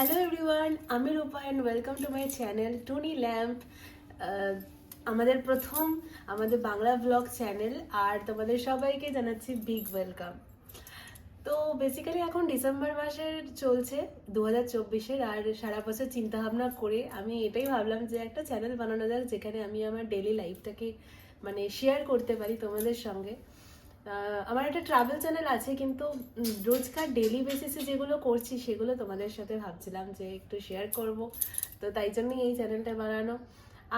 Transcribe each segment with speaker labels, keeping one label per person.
Speaker 1: Hello everyone আমি Rupa and welcome to my channel Tuni lamp আমাদের প্রথম, আমাদের বাংলা ব্লগ চ্যানেল আর তোমাদের সবাইকে জানাচ্ছি বিগ ওয়েলকাম তো বেসিক্যালি এখন ডিসেম্বর মাসের চলছে দু হাজার চব্বিশের, আর সারা বছর চিন্তাভাবনা করে আমি এটাই ভাবলাম যে একটা চ্যানেল বানানো যাক, যেখানে আমি আমার ডেলি লাইফটাকে মানে শেয়ার করতে পারি তোমাদের সঙ্গে। আমার একটা ট্রাভেল চ্যানেল আছে, কিন্তু রোজকার ডেলি বেসিসে যেগুলো করছি, সেগুলো তোমাদের সাথে ভাবছিলাম যে একটু শেয়ার করব। তো তাই জন্যই এই চ্যানেলটা বানানো।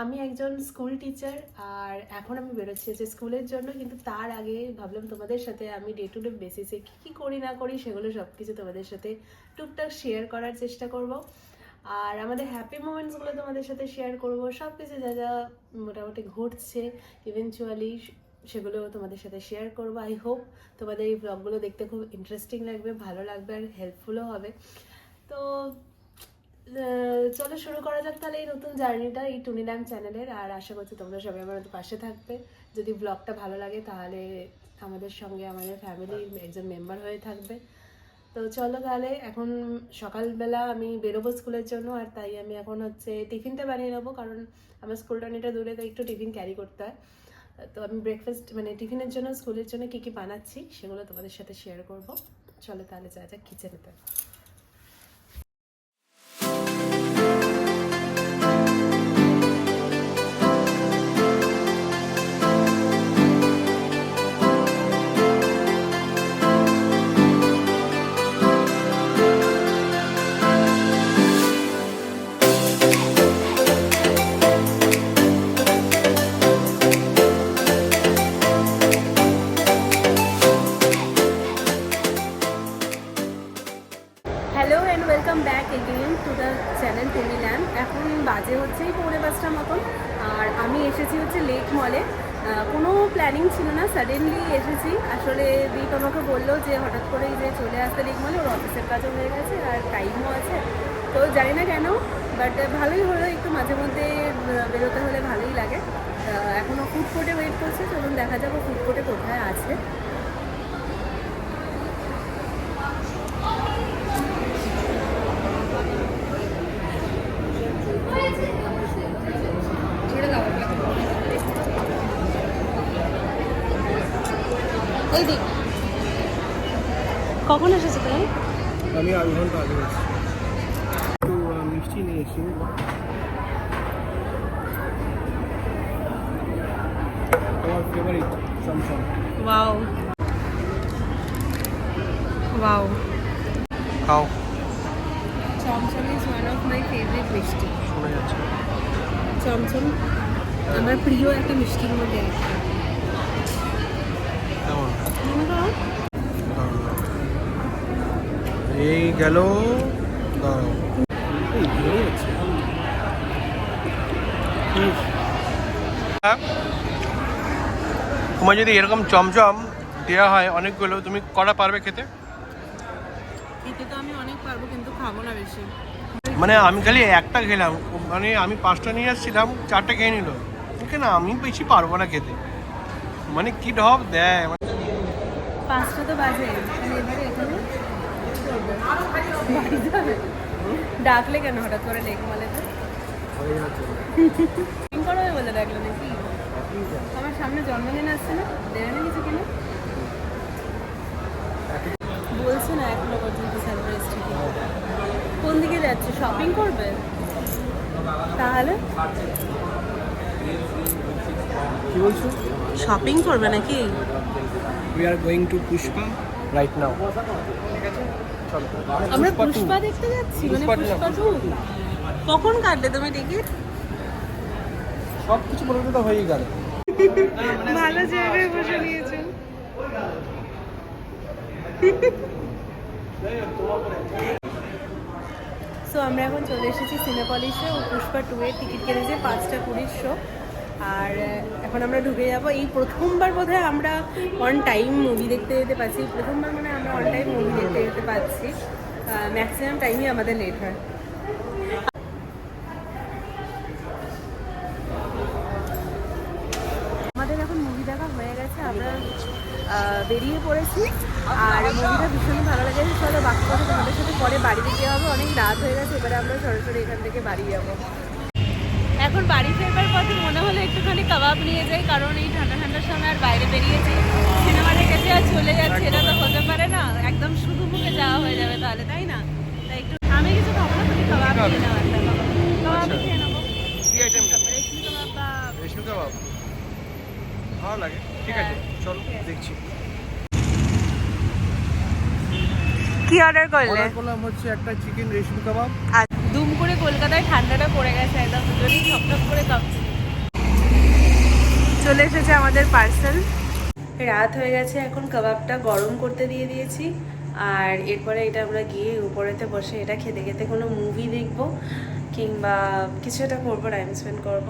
Speaker 1: আমি একজন স্কুল টিচার আর এখন আমি বেরোচ্ছি যে স্কুলের জন্য, কিন্তু তার আগে ভাবলাম তোমাদের সাথে আমি ডে টু ডে বেসিসে কী কী করি, না করি, সেগুলো সব কিছু তোমাদের সাথে টুকটাক শেয়ার করার চেষ্টা করব। আর আমাদের হ্যাপি মোমেন্টসগুলো তোমাদের সাথে শেয়ার করব। সব কিছু যা যা মোটামুটি ঘটছে ইভেনচুয়ালি সেগুলো তোমাদের সাথে শেয়ার করব। আই হোপ তোমাদের এই ব্লগগুলো দেখতে খুব ইন্টারেস্টিং লাগবে, ভালো লাগবে আর হেল্পফুলও হবে। তো চলো শুরু করা যাক তাহলে এই নতুন জার্নিটা এই টুনি ল্যাম্প চ্যানেলের আর আশা করছি তোমরা সবাই আমার পাশে থাকবে। যদি ব্লগটা ভালো লাগে তাহলে আমাদের সঙ্গে আমাদের ফ্যামিলির একজন মেম্বার হয়ে থাকবে। তো চলো তাহলে, এখন সকালবেলা আমি বেরোবো স্কুলের জন্য আর তাই আমি এখন হচ্ছে টিফিনটা বানিয়ে নেব। কারণ আমার স্কুলটা অনেকটা দূরে তো একটু টিফিন ক্যারি করতে হয়। তো আমি ব্রেকফাস্ট মানে টিফিনের জন্য, স্কুলের জন্য কী কী বানাচ্ছি সেগুলো তোমাদের সাথে শেয়ার করব। চলো তাহলে যা যাক কিচেনেতে চ্যানেল টুমি ল্যাম্প এখন বাজে হচ্ছে এই পৌনে পাঁচটার মতন। আর আমি এসেছি হচ্ছে লেক মলে কোনো প্ল্যানিং ছিল না। সাডেনলি এসেছি। আসলে দীপ আমাকে বলল যে হঠাৎ করেই যে চলে আসতে লেক মলে ওর অফিসের কাজও হয়ে গেছে আর টাইমও আছে। তো জানি না কেন বাট ভালোই হলো। একটু মাঝে মধ্যে বেরোতে হলে ভালোই লাগে। এখনও ফুড কোর্টে ওয়েট করছে। চলুন দেখা যাব ফুড কোর্টে কোথায় আছে। এই দিক কখন এসেছ তুমি
Speaker 2: আমি আধ ঘণ্টা আগে এসেছি একটু আহ, মিষ্টি নিয়ে এসেছি আমার ফেভারিট চমচম
Speaker 1: ওয়াও ওয়াও
Speaker 2: খাও
Speaker 1: chamcham is one of my favourite mishti
Speaker 2: শোনা যাচ্ছে
Speaker 1: চমচম আমার প্রিয় একটা মিষ্টির মধ্যে একটা
Speaker 2: কেমন
Speaker 1: মনে করো,
Speaker 2: এই গেল। তোমার যদি এরকম চমচম দেওয়া হয় অনেকগুলো তুমি কটা পারবে খেতে?
Speaker 1: খেতে তো আমি অনেক পারব কিন্তু খাব না বেশি।
Speaker 2: মানে আমি খালি একটা খেলাম মানে আমি পাঁচটা নিয়ে আসছিলাম চারটে খেয়ে নিল। কেন আমি বেশি পারব না খেতে। মানে কি ঢপ দেয় মানে
Speaker 1: পাঁচটা তো বাজে বাড়ি যাবে ডাকলে কেন? হঠাৎ করে মলেতে ফোন করো বলে ডাকলে নাকি? আমার সামনে জন্মদিন আসছে না? দেবে না কিছু কিনে? বলছে না এখনও পর্যন্ত সারপ্রাইজ ঠিক কোন দিকে যাচ্ছে? শপিং করবে? তাহলে?
Speaker 2: কি বলছো?
Speaker 1: শপিং করবে নাকি?
Speaker 2: We are going to Pushpa right now চলো
Speaker 1: আমরা
Speaker 2: পুষ্পা
Speaker 1: দেখতে যাচ্ছি মানে
Speaker 2: পুষ্পা
Speaker 1: টু কখন কাটলে তুমি টিকিট?
Speaker 2: সব কিছু মোটামুটি তো হয়েই গেল।
Speaker 1: ভালো জায়গায় বসে নিয়েছো। সো আমরা এখন চলে এসেছি সিনেপলিসে ও পুষ্পা টু এর টিকিট কেটেছে পাঁচটা কুড়ির শো আর এখন আমরা ঢুকে যাব। এই প্রথমবার বোধহয় আমরা অন টাইম মুভি দেখতে যেতে পারছি। প্রথমবার মানে আমরা অন টাইম মুভি দেখতে যেতে পারছি। ম্যাক্সিমাম টাইমই আমাদের লেট হয়। আমাদের এখন মুভি দেখা হয়ে গেছে। আমরা বেরিয়ে পড়েছি। আর মুভিটা ভীষণ ভালো লেগেছে চলো বাকি কথা তোমাদের সাথে পরে বাড়িতে যেতে হবে অনেক রাত হয়ে গেছে। এবারে আমরা সরাসরি এখান থেকে বাড়ি যাব। এখন বাড়ি ফেরবার পথে মনে হলো একটুখানি কাবাব নিয়ে যাই কারণ এই ঠান্ডা ঠান্ডার সময় আর বাইরে বেরিয়েছি। সিনেমা দেখেছি আর চলে যাচ্ছে এটা তো হতে পারে না। একদম শুধু মুখে যাওয়া হয়ে যাবে তাহলে তাই না? তাই একটু আমি কিছু খাব না তুমি কাবাব নিয়ে নাও একটা কাবাব।
Speaker 2: আচ্ছা।
Speaker 1: খেয়ে নেব
Speaker 2: কি আইটেম
Speaker 1: রেশমি কাবাব।
Speaker 2: রেশমি কাবাব। ভালো লাগে। ঠিক আছে চলো দেখছি।
Speaker 1: কি অর্ডার
Speaker 2: অর্ডার করলাম হচ্ছে একটা চিকেন রেশমি কাবাব।
Speaker 1: করে কলকাতায় ঠান্ডাটা পড়ে গেছে একদম দুজনেই ঠকঠক করে কাঁপছে। চলে এসেছে আমাদের পার্সেল রাত হয়ে গেছে, এখন কাবাবটা গরম করতে দিয়ে দিয়েছি। আর এরপরে এটা আমরা গিয়ে উপরেতে বসে এটা খেতে খেতে কোনো মুভি দেখব কিংবা কিছু একটা করব টাইম স্পেন্ড করব।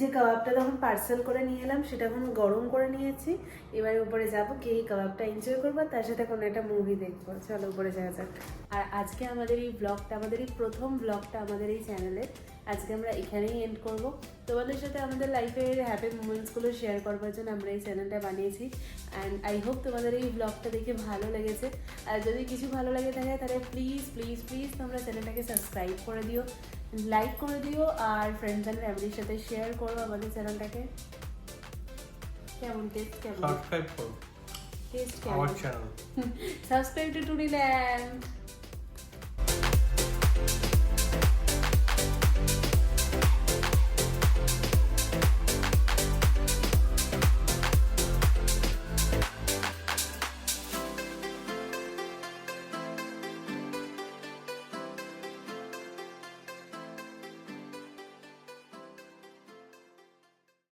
Speaker 1: যে কাবাবটা তখন পার্সেল করে নিয়ে এলাম, সেটা এখন গরম করে নিয়েছি। এবারে উপরে যাব গিয়ে এই কাবাবটা এনজয় করব তার সাথে কোনো একটা মুভি দেখব। চলো উপরে যাওয়া যাক। আর আজকে আমাদের এই ব্লগটা আমাদের এই প্রথম ব্লগটা আমাদের এই চ্যানেলে আজকে আমরা এখানেই এন্ড করব। তোমাদের সাথে আমাদের লাইফের হ্যাপি মুমেন্টসগুলো শেয়ার করবার জন্য আমরা এই চ্যানেলটা বানিয়েছি। অ্যান্ড আই হোপ তোমাদের এই ব্লগটা দেখে ভালো লেগেছে। আর যদি কিছু ভালো লাগে থাকে, তাহলে প্লিজ প্লিজ প্লিজ তোমরা চ্যানেলটাকে সাবস্ক্রাইব করে দিও। লাইক করে দিও আর ফ্রেন্ডস অ্যান্ড ফ্যামিলির সাথে শেয়ার করো আমাদের চ্যানেলটাকে কেমন টেস্ট কেমন?
Speaker 2: সাবস্ক্রাইব করো।
Speaker 1: টেস্ট
Speaker 2: আমার
Speaker 1: কেমন?
Speaker 2: চ্যানেল
Speaker 1: সাবস্ক্রাইব টু টুডি ল্যান্ড